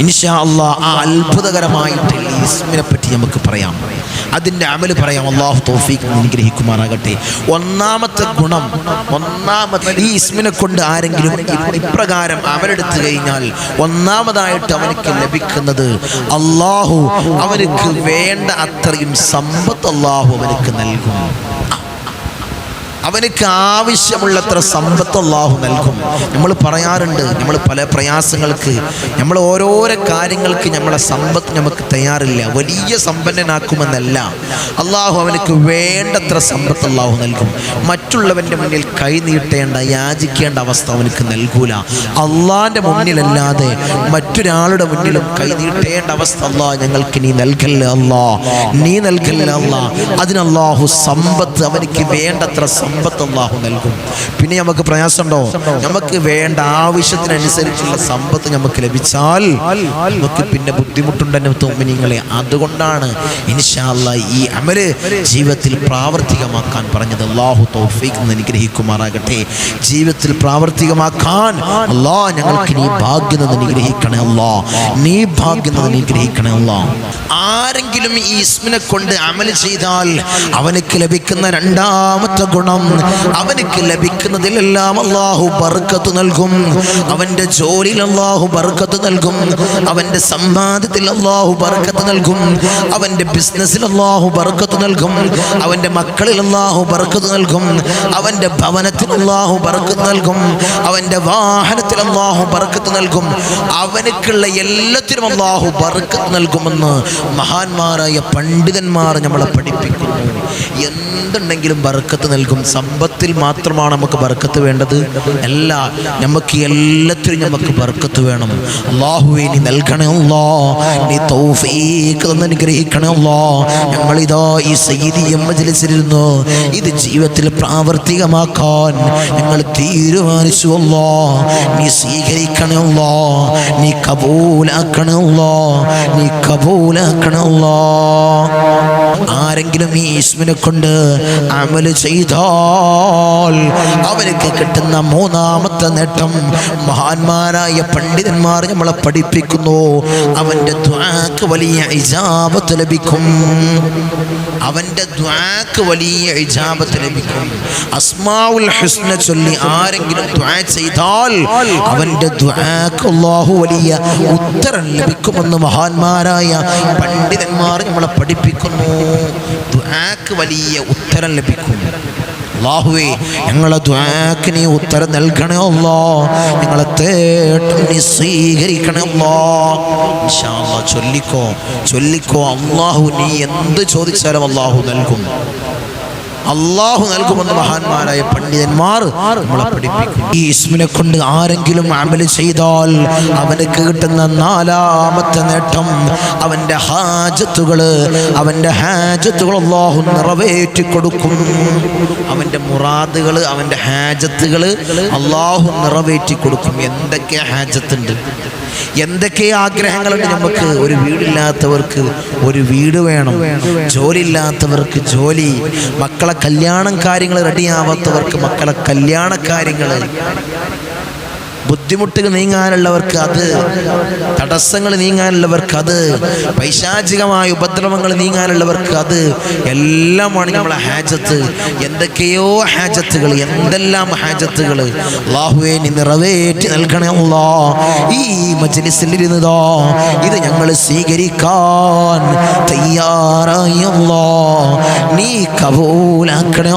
ഇൻഷാ അള്ളാ ആ അത്ഭുതകരമായിട്ട് ഈ ഇസ്മിനെ പറ്റി നമുക്ക് പറയാം. അതിന്റെ അമൽ പറയാം. അള്ളാഹു തോഫീക്ക് അനുഗ്രഹിക്കുമാറാകട്ടെ. ഒന്നാമത്തെ ഗുണം ഒന്നാമത്തെ ഈ ഇസ്മിനെ കൊണ്ട് ആരെങ്കിലും ഇപ്രകാരം അമലെടുത്തു കഴിഞ്ഞാൽ ഒന്നാമതായിട്ട് അവനക്ക് ലഭിക്കുന്നത് അള്ളാഹു അവനക്ക് വേണ്ട അത്രയും സമ്പത്ത് അള്ളാഹു അവനക്ക് നൽകും. അവനക്ക് ആവശ്യമുള്ളത്ര സമ്പത്ത് അള്ളാഹു നൽകും. നമ്മൾ പറയാറുണ്ട് നമ്മൾ പല പ്രയാസങ്ങൾക്ക് നമ്മൾ ഓരോരോ കാര്യങ്ങൾക്ക് നമ്മളെ സമ്പത്ത് നമുക്ക് തയ്യാറില്ല. വലിയ സമ്പന്നനാക്കുമെന്നല്ല. അള്ളാഹു അവനക്ക് വേണ്ടത്ര സമ്പത്ത് അള്ളാഹു നൽകും. മറ്റുള്ളവന്റെ മുന്നിൽ കൈ നീട്ടേണ്ട യാചിക്കേണ്ട അവസ്ഥ അവനക്ക് നൽകൂല. അള്ളാന്റെ മുന്നിലല്ലാതെ മറ്റൊരാളുടെ മുന്നിലും കൈ നീട്ടേണ്ട അവസ്ഥ അള്ളാഹ് ഞങ്ങൾക്ക് നീ നൽകല്ല അള്ളാ നീ നൽകല്ല അള്ളാ അതിന് അള്ളാഹു സമ്പത്ത് അവനക്ക് വേണ്ടത്ര സമ്പത്ത് അള്ളാഹു നൽകും. പിന്നെ നമുക്ക് പ്രയാസമുണ്ടോ? നമുക്ക് വേണ്ട ആവശ്യത്തിനനുസരിച്ചുള്ള സമ്പത്ത് നമുക്ക് ലഭിച്ചാൽ നമുക്ക് പിന്നെ ബുദ്ധിമുട്ടുണ്ടെന്ന് തോന്നിനിങ്ങളെ അതുകൊണ്ടാണ് ഇൻഷാല്ല ഈ അമൽ ജീവിതത്തിൽ പ്രാവർത്തികമാക്കാൻ പറഞ്ഞത്. അള്ളാഹു തൗഫീഖ് അനുഗ്രഹിക്കുമാറാകട്ടെ. ജീവിതത്തിൽ പ്രാവർത്തികമാക്കാൻ അല്ലാ ഞങ്ങൾക്ക് നീ ഭാഗ്യം അനുഗ്രഹിക്കണേ അല്ലാ. നീ ഭാഗ്യം അനുഗ്രഹിക്കണേ അല്ലാ. ആരെങ്കിലും ഈ ഇസ്മിനെ കൊണ്ട് അമൽ ചെയ്താൽ അവനക്ക് ലഭിക്കുന്ന രണ്ടാമത്തെ ഗുണം അവനക്ക് ലഭിക്കുന്നതിലെല്ലാം അള്ളാഹു ബർക്കത്ത് നൽകും. അവന്റെ ജോലിയിൽ അള്ളാഹു ബർക്കത്ത് നൽകും. അവന്റെ സമ്പാദ്യത്തിൽ അള്ളാഹു ബർക്കത്ത് നൽകും. അവന്റെ ബിസിനസ്സിൽ അള്ളാഹു ബർക്കത്ത് നൽകും. അവന്റെ മക്കളിൽ അള്ളാഹു ബർക്കത്ത് നൽകും. അവന്റെ ഭവനത്തിൽ അള്ളാഹു ബർക്കത്ത് നൽകും. അവന്റെ വാഹനത്തിൽ അള്ളാഹു ബർക്കത്ത് നൽകും. അവനക്കുള്ള എല്ലാത്തിനും അള്ളാഹു ബർക്കത്ത് നൽകുമെന്ന് മഹാന്മാരായ പണ്ഡിതന്മാർ നമ്മളെ പഠിപ്പിക്കുന്നു. എന്തുണ്ടെങ്കിലും ബർക്കത്ത് നൽകും സമ്പത്തിൽ മാത്രമാണ് നമുക്ക് ബർക്കത്ത് വേണ്ടത്. അല്ല നമുക്ക് എല്ലാത്തിനും നമുക്ക് ബർക്കത്ത് വേണം. അള്ളാഹുവെ നീ നൽകണേ അല്ലാ നീ തൗഫീഖ് തന്ന് അനുഗ്രഹിക്കണേ അല്ലാ ഞങ്ങളിതാ ഈ സയ്യിദിയ എമ്മജലിച്ചിരുന്നു ഇത് ജീവിതത്തിൽ പ്രാവർത്തികമാക്കാൻ ഞങ്ങൾ തീരുമാനിച്ചു അല്ലോ നീ സ്വീകരിക്കണേ അല്ലാ നീ കബൂലാക്കണേ അല്ലാ നീ കബൂലാക്കണേ അല്ലാ ആരെങ്കിലും ഈ ഇസ്മിനെ കൊണ്ട് അമൽ ചെയ്താൽ അവർക്ക് കിട്ടുന്ന മൂന്നാമത്തെ നേട്ടം മഹാന്മാരായ പണ്ഡിതന്മാർ നമ്മളെ പഠിപ്പിക്കുന്നു. അവന്റെ ദ്വാക്ക് വലിയ ഇജാബത്ത് ലഭിക്കും. അവന്റെ ദ്വാക്ക് വലിയ ഇജാബത്ത് ലഭിക്കും. അസ്മാവുൽ ഹുസ്ന ചൊല്ലി ആരെങ്കിലും ദ്വാ ചെയ്താൽ അവന്റെ ദ്വാക്ക് അള്ളാഹു വലിയ ഉത്തരം ലഭിക്കുമെന്ന് മഹാന്മാരായ പണ്ഡിതന്മാർ നമ്മളെ പഠിപ്പിക്കുന്നു. ദ്വാക്ക് വലിയ ഉത്തരം ലഭിക്കും. അള്ളാഹുവേ ഞങ്ങളെ ദ്വാക്ക് നീ ഉത്തരം നൽകണേ അല്ലോ ഞങ്ങളെ തേട്ടം നീ സ്വീകരിക്കണേ അല്ലോ ചൊല്ലിക്കോ ചൊല്ലിക്കോ. അള്ളാഹു നീ എന്ത് ചോദിച്ചാലും അള്ളാഹു നൽകും. അള്ളാഹു നൽകുമെന്ന് മഹാന്മാരായ പണ്ഡിതന്മാർ നമ്മളെ പഠിപ്പിക്കും ഈ ഇസ്മിനെ കൊണ്ട് ആരെങ്കിലും അമൽ ചെയ്താൽ അവനക്ക് കിട്ടുന്ന നാലാമത്തെ നേട്ടം അവന്റെ ഹാജത്തുകൾ അവന്റെ ഹാജത്തുകൾ അള്ളാഹു നിറവേറ്റി കൊടുക്കും അവന്റെ മുറാദുകൾ അവന്റെ ഹാജത്തുകൾ അള്ളാഹു നിറവേറ്റി കൊടുക്കും എന്തൊക്കെ ഹാജത്തുണ്ട്? എന്തൊക്കെ ആഗ്രഹങ്ങളുണ്ട് നമുക്ക്? ഒരു വീടില്ലാത്തവർക്ക് ഒരു വീട് വേണം. ജോലി ഇല്ലാത്തവർക്ക് ജോലി. മക്കളെ കല്യാണം കാര്യങ്ങൾ റെഡിയാവാത്തവർക്ക് മക്കളെ കല്യാണ കാര്യങ്ങൾ. ബുദ്ധിമുട്ടുകൾ നീങ്ങാനുള്ളവർക്ക് അത് തടസ്സങ്ങൾ നീങ്ങാനുള്ളവർക്ക് അത് പൈശാചികമായ ഉപദ്രവങ്ങൾ നീങ്ങാനുള്ളവർക്ക് അത് എല്ലാമാണ് നമ്മളെ ഹാജത്ത്. എന്തൊക്കെയോ ഹാജത്തുകൾ എന്തെല്ലാം ഹാജത്തുകൾ. അള്ളാഹുവേ നീ നിറവേറ്റി നൽകണേ ഈ മജ്ലിസിൽ ഇരുന്നതോ. ഇത് ഞങ്ങൾ സ്വീകരിക്കാൻ തയ്യാറായി നീ കബൂലാക്കണേ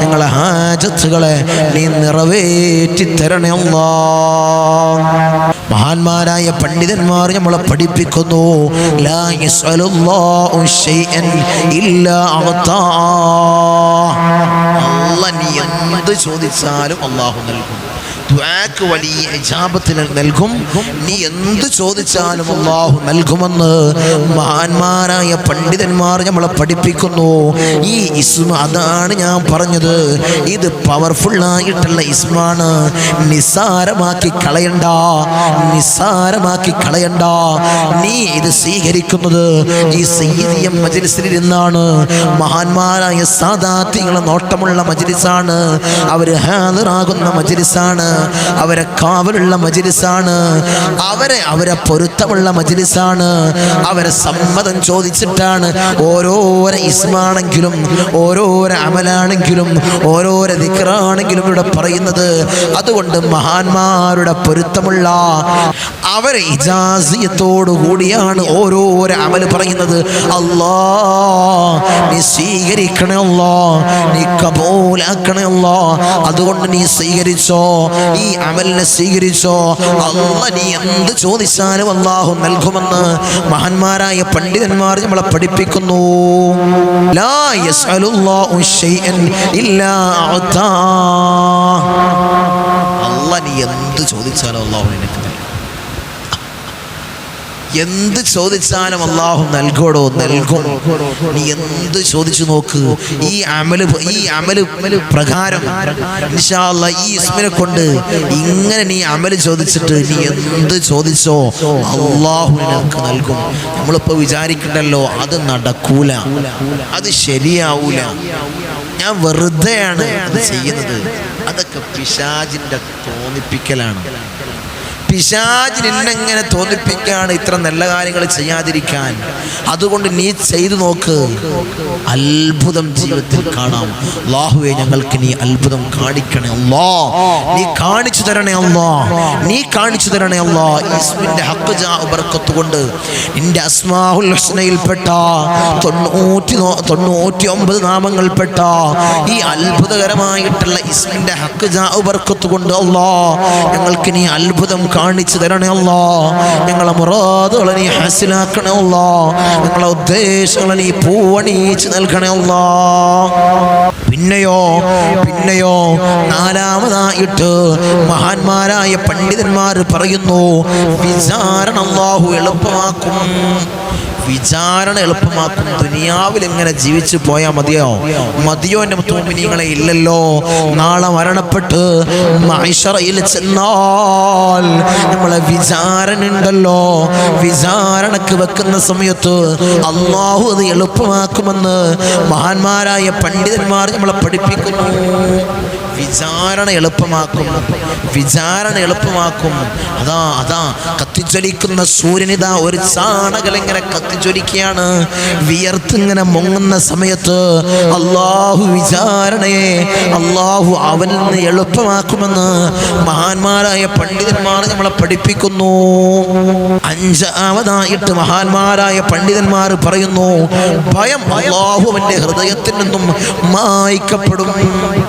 ഞങ്ങളെ ഹാജത്തുകളെ നീ നിറവേറ്റി തരണേ മഹാന്മാരായ പണ്ഡിതന്മാർ നമ്മളെ പഠിപ്പിക്കുന്നു. എന്ത് ചോദിച്ചാലും അള്ളാഹു നൽകും. ദുആക്ക് വലിയ ഇജാബത്തിൽ നൽകും. നീ എന്ത് ചോദിച്ചാലും അള്ളാഹു നൽകുമെന്ന് മഹാന്മാരായ പണ്ഡിതന്മാർ നമ്മളെ പഠിപ്പിക്കുന്നു. ഈ ഇസ്മ അതാണ് ഞാൻ പറഞ്ഞത്. ഇത് പവർഫുൾ ആയിട്ടുള്ള ഇസ്മാണ്. നിസ്സാരമാക്കി കളയണ്ട. നിസ്സാരമാക്കി കളയണ്ട. നീ ഇത് സ്വീകരിക്കുന്നത് ഈ സീതിയം മജ്ലിസിൽ ഇരുന്നാണ് മഹാന്മാരായ സാദാത്യങ്ങളെ നോട്ടമുള്ള മജ്ലിസാണ്. അവർ ഹാജറാകുന്ന മജ്ലിസാണ്. അവരെ കാവലുള്ള മജിലിസാണ്. അവരെ അവരെ പൊരുത്തമുള്ള മജിലിസാണ്. അവരെ സമ്മതം ചോദിച്ചിട്ടാണ് ഓരോരോ ഇസ്മാണെങ്കിലും ഓരോരോ അമലാണെങ്കിലും ഓരോരോ ദിക്റാണെങ്കിലും ഇവിടെ പറയുന്നത്. അതുകൊണ്ട് മഹാന്മാരുടെ പൊരുത്തമുള്ള അവരെ ഇജാസിയത്തോടു കൂടിയാണ് ഓരോരോ അമൽ പറയുന്നത്. അല്ലാ നീ സ്വീകരിക്കണേ അല്ലാ നീ കബൂലാക്കണേ അല്ലാ. അതുകൊണ്ട് നീ സ്വീകരിച്ചോ? ഈ അമലിനെ സ്വീകരിച്ചോ അല്ല നീ എന്ത് ചോദിച്ചാലും അള്ളാഹു നൽകുമെന്ന് മഹാന്മാരായ പണ്ഡിതന്മാർ നമ്മളെ പഠിപ്പിക്കുന്നു. അല്ല നീ എന്ത് ചോദിച്ചാലും അള്ളാഹു നിനക്ക് എന്ത് ചോദിച്ചാലും അള്ളാഹു നൽകോടോ നൽകും. നീ എന്ത് ചോദിച്ചു നോക്ക്? ഈ അമൽ ഈ അമൽ പ്രകാരം ഈ ഇസ്മിനെ കൊണ്ട് ഇങ്ങനെ നീ അമൽ ചോദിച്ചിട്ട് നീ എന്ത് ചോദിച്ചോ അള്ളാഹു നിനക്ക് നൽകും. നമ്മളിപ്പോ വിചാരിക്കണ്ടല്ലോ അത് നടക്കൂല അത് ശരിയാവൂല. ഞാൻ വെറുതെയാണ് അത് ചെയ്യുന്നത്. അതൊക്കെ പിശാജിന്റെ തോന്നിപ്പിക്കലാണ്. പിശാജ് നിന്നെങ്ങനെ തോന്നിപ്പിക്കുകയാണ് ഇത്ര നല്ല കാര്യങ്ങൾ ചെയ്യാതിരിക്കാൻ? അതുകൊണ്ട് നീ ചെയ്തു നോക്ക്. അത്ഭുതം ജീവിതത്തിൽ കാണാം. അള്ളാഹുവെ ഞങ്ങൾക്ക് നീ അത്ഭുതം കാണിക്കണേ. അല്ലാ നീ കാണിച്ചു തരണേ അല്ലാ. നീ കാണിച്ചു തരണേ അല്ലാ. ഇസ്മിന്റെ ഹക്ക് ജാ ബർക്കത്ത് കൊണ്ട് നിന്റെ അസ്മാഹുൽ ഹസ്നയിൽപ്പെട്ട തൊണ്ണൂറ്റി തൊണ്ണൂറ്റി ഒമ്പത് നാമങ്ങൾപ്പെട്ട ഈ അത്ഭുതകരമായിട്ടുള്ള ഇസ്മിന്റെ ഹക്ക് ജാ ബർക്കത്ത് കൊണ്ട് അല്ലാ ഞങ്ങൾക്ക് നീ അത്ഭുതം കാണിച്ചു തരണേ അല്ലാ. ഞങ്ങളെ മുറാദുകളെ നീ ഹാസിലാക്കണേ അല്ലാ. ഞങ്ങളെ ഉദ്ദേശങ്ങളെ നീ പൂവണീച്ച് നൽകണേ അല്ലാ. പിന്നെയോ പിന്നെയോ നാലാമതായിട്ട് മഹാന്മാരായ പണ്ഡിതന്മാർ പറയുന്നു വിചാരണ അല്ലാഹു എളുപ്പമാക്കും. വിചാരണ എളുപ്പമാക്കും. ദുനിയാവിൽ എങ്ങനെ ജീവിച്ചു പോയാൽ മതിയോ? മതിയോ എന്റെ തോമിനിങ്ങളെ ഇല്ലല്ലോ. നാളെ മരണപ്പെട്ട് മൈഷറയിൽ ചെന്നാൽ നമ്മളെ വിചാരണ ഉണ്ടല്ലോ. വിചാരണക്ക് വെക്കുന്ന സമയത്ത് അള്ളാഹു അത് എളുപ്പമാക്കുമെന്ന് മഹാന്മാരായ പണ്ഡിതന്മാർ നമ്മളെ പഠിപ്പിക്കുന്നു. വിചാരണ എളുപ്പമാക്കും. വിചാരണ എളുപ്പമാക്കും. അതാ അതാ കത്തിജ്വലിക്കുന്ന സൂര്യനിതാ ഒരു ചാണകൽ ഇങ്ങനെ കത്തിജ്വലിക്കുകയാണ്. വിയർത്തിങ്ങനെ മുങ്ങുന്ന സമയത്ത് അള്ളാഹു വിചാരണയെ അള്ളാഹു അവനിൽ നിന്ന് എളുപ്പമാക്കുമെന്ന് മഹാന്മാരായ പണ്ഡിതന്മാർ നമ്മളെ പഠിപ്പിക്കുന്നു. അഞ്ചാമതായിട്ട് മഹാന്മാരായ പണ്ഡിതന്മാർ പറയുന്നു ഭയം അള്ളാഹു അവന്റെ ഹൃദയത്തിൽ നിന്നും മായ്ക്കപ്പെടും.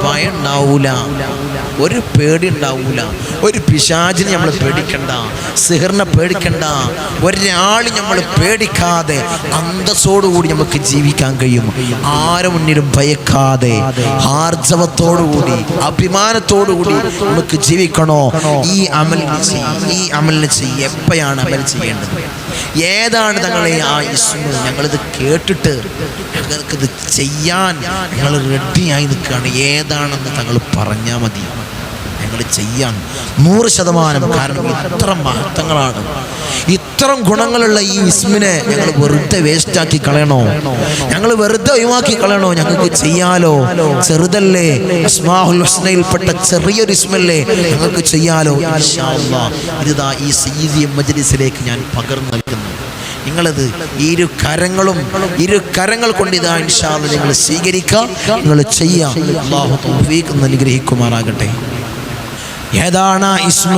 ഭയം ഉണ്ടാവൂല ഒരു പേടി ഉണ്ടാവൂല. ഒരു പിശാചിനെ നമ്മൾ പേടിക്കണ്ട. സിഹറിനെ പേടിക്കണ്ട. ഒരാൾ നമ്മൾ പേടിക്കാതെ അന്തസ്സോടുകൂടി നമുക്ക് ജീവിക്കാൻ കഴിയും. ആരെ മുന്നിലും ഭയക്കാതെ ആർജവത്തോടുകൂടി അഭിമാനത്തോടുകൂടി നമുക്ക് ജീവിക്കണോ? ഈ അമൽ ഈ അമലിന് ചെയ്യ. എപ്പോഴാണ് അമൽ ചെയ്യേണ്ടത്? ഏതാണ് തങ്ങളെ ആ ഇസ്മു? ഞങ്ങളിത് കേട്ടിട്ട് ഞങ്ങൾക്കിത് ചെയ്യാൻ ഞങ്ങൾ റെഡിയായി നിൽക്കുകയാണ്. ഏതാണെന്ന് തങ്ങൾ പറഞ്ഞാൽ മതി. ഞങ്ങൾ ചെയ്യാൻ നൂറ് ശതമാനം കാരണം ഇത്ര മഹത്വങ്ങളാണ്. ഇത്തരം ഗുണങ്ങളുള്ള ഈ വിസ്മിനെ ഞങ്ങൾ വെറുതെ വേസ്റ്റാക്കി കളയണോ? ഞങ്ങൾ വെറുതെ ഒഴിവാക്കി കളയണോ? ഞങ്ങൾക്ക് ചെയ്യാലോ? ചെറുതല്ലേ? ഹുസ്നയിൽപ്പെട്ട ചെറിയൊരു ഇസ്മല്ലേ? ഞങ്ങൾക്ക് ചെയ്യാലോ. ഇതാ ഈ സയ്യിദി മജ്ലിസിലേക്ക് ഞാൻ പകർന്നു നൽകുന്നു. നിങ്ങളത് ഇരു കരങ്ങളും ഇരു കരങ്ങൾ കൊണ്ട് ഇതാ ഇൻഷാ നിങ്ങൾ സ്വീകരിക്കാം നിങ്ങൾ ചെയ്യാം. അള്ളാഹു അനുഗ്രഹിക്കുമാറാകട്ടെ ഏതാണ് ഇസ്മ?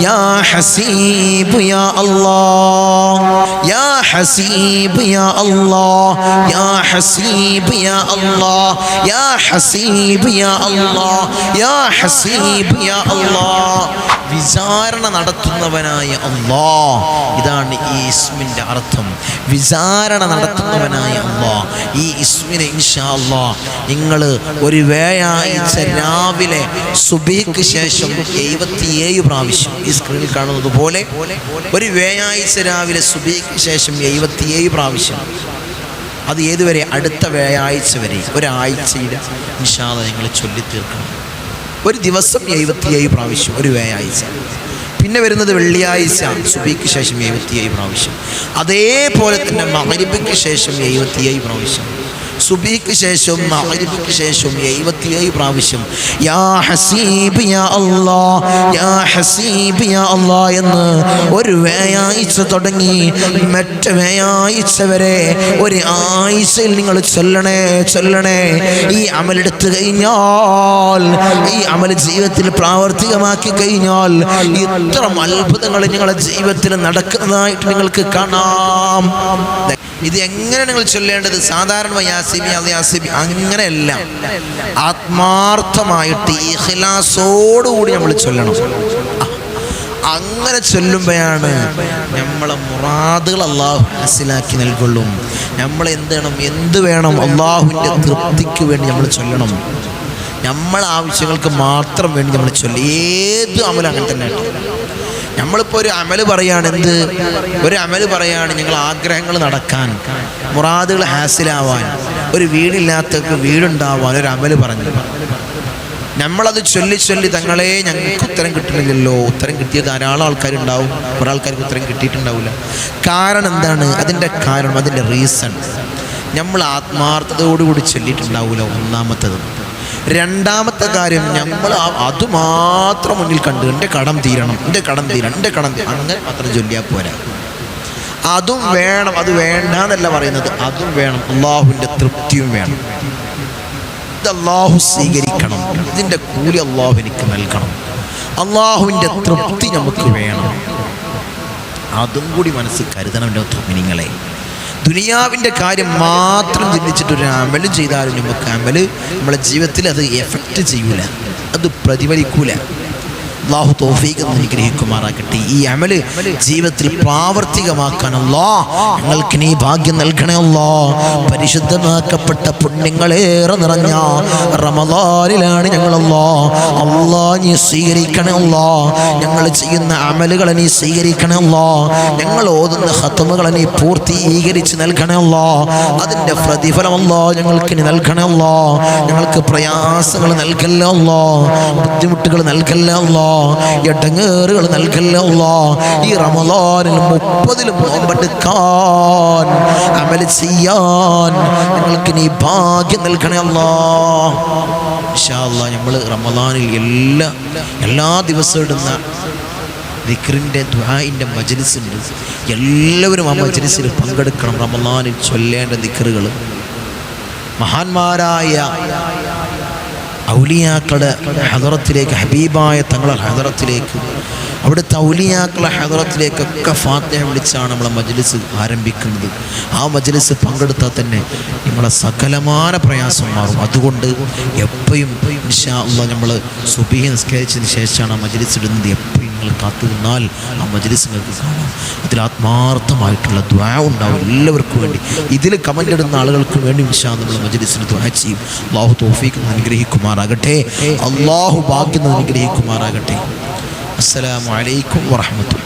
യാ ഹസീബ് യാ അല്ലാഹ്. യാ ഹസീബ് യാ അല്ലാഹ്. യാ ഹസീബ് യാ അല്ലാഹ്. യാ ഹസീബ് യാ അല്ലാഹ്. യാ ഹസീബ് യാ അല്ലാഹ്. വിചാരണ നടത്തുന്നവനായ അള്ളാ ഇതാണ് ഈ ഇസ്മിന്റെ അർത്ഥം. വിചാരണ നടത്തുന്നവനായ അള്ളാ ഈ ഇസ്മിനെ ഇൻഷാ അള്ളാ നിങ്ങൾ ഒരു വ്യാഴാഴ്ച രാവിലെ സുബീക്ക് ശേഷം എഴുപത്തിയേഴ് പ്രാവശ്യം ഈ സ്ക്രീനിൽ കാണുന്നത് പോലെ ഒരു വ്യാഴാഴ്ച രാവിലെ സുബീക്ക് ശേഷം എഴുപത്തിയേഴ് പ്രാവശ്യം അത് ഏതുവരെ? അടുത്ത വ്യാഴാഴ്ച വരെ. ഒരാഴ്ചയിൽ നിഷാദ നിങ്ങൾ ചൊല്ലിത്തീർക്കണം. ഒരു ദിവസം എഴുപത്തിയേഴ് പ്രാവശ്യം ഒരു വ്യാഴാഴ്ച. പിന്നെ വരുന്നത് വെള്ളിയാഴ്ച സുബിക്ക് ശേഷം എഴുപത്തിയേഴ് പ്രാവശ്യം. അതേപോലെ തന്നെ മകരിബിക്ക് ശേഷം എഴുപത്തിയേഴ് പ്രാവശ്യം. സുബിക്ക് ശേഷം മഹരിബിക്ക് ശേഷം എഴുപത്തിയേഴ് പ്രാവശ്യം. യാ ഹസീബ് യാ അല്ലാ യാ ഹസീബ് യാ അല്ലാ എന്ന് ഒരു വ്യാഴാഴ്ച തുടങ്ങി മറ്റു വ്യാഴാഴ്ച വരെ ഒരു ആഴ്ചയിൽ നിങ്ങൾ ചൊല്ലണേ ചൊല്ലണേ. ഈ അമലെടുത്ത് കഴിഞ്ഞാൽ ഈ അമൽ ജീവിതത്തിൽ പ്രാവർത്തികമാക്കി കഴിഞ്ഞാൽ ഇത്ര അത്ഭുതങ്ങൾ നിങ്ങളുടെ ജീവിതത്തിൽ നടക്കുന്നതായിട്ട് നിങ്ങൾക്ക് കാണാം. ഇത് എങ്ങനെ നിങ്ങൾ ചൊല്ലേണ്ടത്? സാധാരണ യാസിബി അത് യാസിബി അങ്ങനെയല്ല. ആത്മാർത്ഥമായിട്ട് ഇഹ്ലാസോടുകൂടി നമ്മൾ ചൊല്ലണം. അങ്ങനെ ചൊല്ലുമ്പോഴാണ് നമ്മളെ മുറാദുകൾ അള്ളാഹു മനസ്സിലാക്കി നൽകൊള്ളും. നമ്മൾ എന്ത് വേണം എന്ത് വേണം അള്ളാഹുവിന്റെ തൃപ്തിക്ക് വേണ്ടി നമ്മൾ ചൊല്ലണം. നമ്മളെ ആവശ്യങ്ങൾക്ക് മാത്രം വേണ്ടി നമ്മൾ ചൊല്ലി. ഏത് അമലും അങ്ങനെ തന്നെ നമ്മളിപ്പോൾ ഒരു അമൽ പറയാണ് എന്ത്? ഒരു അമൽ പറയാണ് ഞങ്ങൾ ആഗ്രഹങ്ങൾ നടക്കാൻ മുറാദുകൾ ഹാസിലാവാൻ ഒരു വീടില്ലാത്തവർക്ക് വീടുണ്ടാവാൻ ഒരു അമൽ പറഞ്ഞു. നമ്മളത് ചൊല്ലി ചൊല്ലി തങ്ങളെ ഞങ്ങൾക്ക് ഉത്തരം കിട്ടുന്നില്ലല്ലോ. ഉത്തരം കിട്ടിയ ധാരാളം ആൾക്കാരുണ്ടാവും. കുറെ ആൾക്കാർക്ക് ഉത്തരം കിട്ടിയിട്ടുണ്ടാവില്ല. കാരണം എന്താണ്? അതിന്റെ കാരണം അതിന്റെ റീസൺ നമ്മൾ ആത്മാർത്ഥതയോടുകൂടി ചൊല്ലിയിട്ടുണ്ടാവില്ല ഒന്നാമത്തത്. രണ്ടാമത്തെ കാര്യം നമ്മൾ അതുമാത്രം മുന്നിൽ കണ്ട് എന്റെ കടം തീരണം എന്റെ കടം തീരണം എന്റെ കടം തീരണം. അങ്ങനെ മാത്രം ചൊല്ലിയാൽ പോരാ. അതും വേണം അത് വേണ്ട എന്നല്ല പറയുന്നത്. അതും വേണം അള്ളാഹുവിന്റെ തൃപ്തിയും വേണം. ഇത് അള്ളാഹു സ്വീകരിക്കണം. ഇതിന്റെ കൂലി അള്ളാഹു എനിക്ക് നൽകണം. അള്ളാഹുവിന്റെ തൃപ്തി നമുക്ക് വേണം. അതും കൂടി മനസ്സിൽ കരുതണം എന്റെ തോമിനിങ്ങളെ ദുനിയാവിന്റെ കാര്യം മാത്രം ചിന്തിച്ചിട്ട് ഒരു അമൽ ചെയ്താലും നമുക്ക് അമൽ നമ്മുടെ ജീവിതത്തിൽ അത് എഫക്റ്റ് ചെയ്യൂല. അത് പ്രതിഫലിക്കൂല. അള്ളാഹു തോഫീക്ക് അനുഗ്രഹിക്കുമാറാകട്ടെ. ഈ അമൽ ജീവിതത്തിൽ പ്രാവർത്തികമാക്കാൻ അല്ലാ ഞങ്ങൾക്ക് നീ ഭാഗ്യം നൽകണേ അല്ലാ. പരിശുദ്ധമാക്കപ്പെട്ട പുണ്യങ്ങളേറെ നിറഞ്ഞ റമദാനിലാണ് ഞങ്ങളല്ലോ അള്ളാ നീ സ്വീകരിക്കണേ അല്ലാ. ഞങ്ങൾ ചെയ്യുന്ന അമലുകളെ നീ സ്വീകരിക്കണേ അല്ലാ. ഞങ്ങൾ ഓതുന്ന ഹത്തമുകളെ നീ പൂർത്തീകരിച്ച് നൽകണേ അല്ലാ. അതിന്റെ പ്രതിഫലം അല്ലാ ഞങ്ങൾക്ക് നീ നൽകണേ അല്ലാ. ഞങ്ങൾക്ക് പ്രയാസങ്ങൾ നൽകല്ലോ ബുദ്ധിമുട്ടുകൾ നൽകല്ലേ അല്ലാ നൽകല്ലോ ഈ റമദാനിൽ മുപ്പതിലും നോമ്പെടുക്കാൻ അമൽ ചെയ്യാൻ നിങ്ങൾക്ക് നീ ഭാഗ്യം നൽകണേ അല്ലാ നമ്മൾ റമദാനിൽ എല്ലാ എല്ലാ ദിവസവും ഇടുന്ന ദിക്റിന്റെ ദ്വായിന്റെ മജ്ലിസ് എല്ലാവരും ആ മജ്ലിസിൽ പങ്കെടുക്കണം റമദാനിൽ ചൊല്ലേണ്ട ദിക്റുകൾ. മഹാന്മാരായ ഔലിയാക്കളുടെ ഹദറത്തിലേക്ക് ഹബീബായ തങ്ങളുടെ ഹദറത്തിലേക്ക് അവിടുത്തെ ഔലിയാക്കളുടെ ഹദറത്തിലേക്കൊക്കെ ഫാത്തിഹ വിളിച്ചാണ് നമ്മളെ മജ്ലിസ് ആരംഭിക്കുന്നത്. ആ മജ്ലിസ് പങ്കെടുത്താൽ തന്നെ നമ്മളെ സകലമായ പ്രയാസം മാറും. അതുകൊണ്ട് എപ്പോഴും നമ്മൾ സുബിഹി നിസ്കരിച്ചതിന് ശേഷമാണ് ആ മജ്ലിസ് ഇടുന്നത്. എപ്പോഴും നിങ്ങൾ കാത്തു നിന്നാൽ ആ മജ്ലിസ് നിങ്ങൾക്ക് കാണാം. ഇതിൽ ആത്മാർത്ഥമായിട്ടുള്ള ദ്വാ ഉണ്ടാവും എല്ലാവർക്കും വേണ്ടി. ഇതിൽ കമന്റ് ഇടുന്ന ആളുകൾക്ക് വേണ്ടി വിശാ നമ്മൾ മജ്ലിസിന് ദ്വാ ചെയ്യും. അള്ളാഹു തോഫീക്ക് അനുഗ്രഹിക്കുമാറാകട്ടെ. അള്ളാഹു ഭാഗ്യം അനുഗ്രഹിക്കുമാറാകട്ടെ. അസ്സലാമു അലൈക്കും വറഹമത്തുള്ള